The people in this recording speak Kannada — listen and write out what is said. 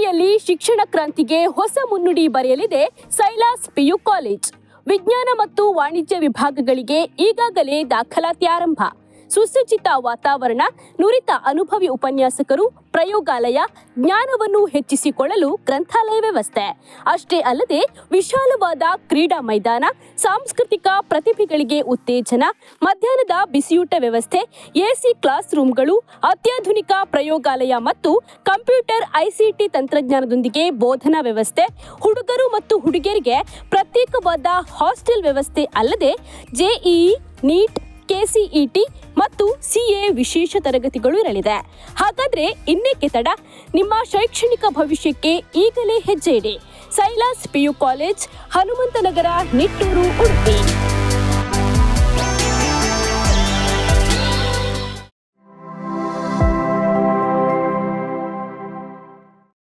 ಉಡುಪಿಯಲ್ಲಿ ಶಿಕ್ಷಣ ಕ್ರಾಂತಿಗೆ ಹೊಸ ಮುನ್ನುಡಿ ಬರೆಯಲಿದೆ ಸೈಲಾಸ್ ಪಿಯು ಕಾಲೇಜ್. ವಿಜ್ಞಾನ ಮತ್ತು ವಾಣಿಜ್ಯ ವಿಭಾಗಗಳಿಗೆ ಈಗಾಗಲೇ ದಾಖಲಾತಿ ಆರಂಭ. ಸುಸಜ್ಜಿತ ವಾತಾವರಣ, ನುರಿತ ಅನುಭವಿ ಉಪನ್ಯಾಸಕರು, ಪ್ರಯೋಗಾಲಯ, ಜ್ಞಾನವನ್ನು ಹೆಚ್ಚಿಸಿಕೊಳ್ಳಲು ಗ್ರಂಥಾಲಯ ವ್ಯವಸ್ಥೆ. ಅಷ್ಟೇ ಅಲ್ಲದೆ ವಿಶಾಲವಾದ ಕ್ರೀಡಾ ಮೈದಾನ, ಸಾಂಸ್ಕೃತಿಕ ಪ್ರತಿಭೆಗಳಿಗೆ ಉತ್ತೇಜನ, ಮಧ್ಯಾಹ್ನದ ಬಿಸಿಯೂಟ ವ್ಯವಸ್ಥೆ, ಎಸಿ ಕ್ಲಾಸ್ ರೂಮ್ಗಳು ಅತ್ಯಾಧುನಿಕ ಪ್ರಯೋಗಾಲಯ ಮತ್ತು ಕಂಪ್ಯೂಟರ್ ಐಸಿಟಿ ತಂತ್ರಜ್ಞಾನದೊಂದಿಗೆ ಬೋಧನಾ ವ್ಯವಸ್ಥೆ, ಹುಡುಗರು ಮತ್ತು ಹುಡುಗಿಯರಿಗೆ ಪ್ರತ್ಯೇಕವಾದ ಹಾಸ್ಟೆಲ್ ವ್ಯವಸ್ಥೆ ಅಲ್ಲದೆ ಜೆಇಇ ನೀಟ್ ಕೆಸಿಇಟಿ ಮತ್ತು ಸಿಎ ವಿಶೇಷ ತರಗತಿಗಳು ಇರಲಿದೆ. ಹಾಗಾದ್ರೆ ಇನ್ನೇಕೆ ತಡ? ನಿಮ್ಮ ಶೈಕ್ಷಣಿಕ ಭವಿಷ್ಯಕ್ಕೆ ಈಗಲೇ ಹೆಜ್ಜೆ ಇಡಿ. Silas PU college, Hanumanthanagar, Nitturu, Udupi.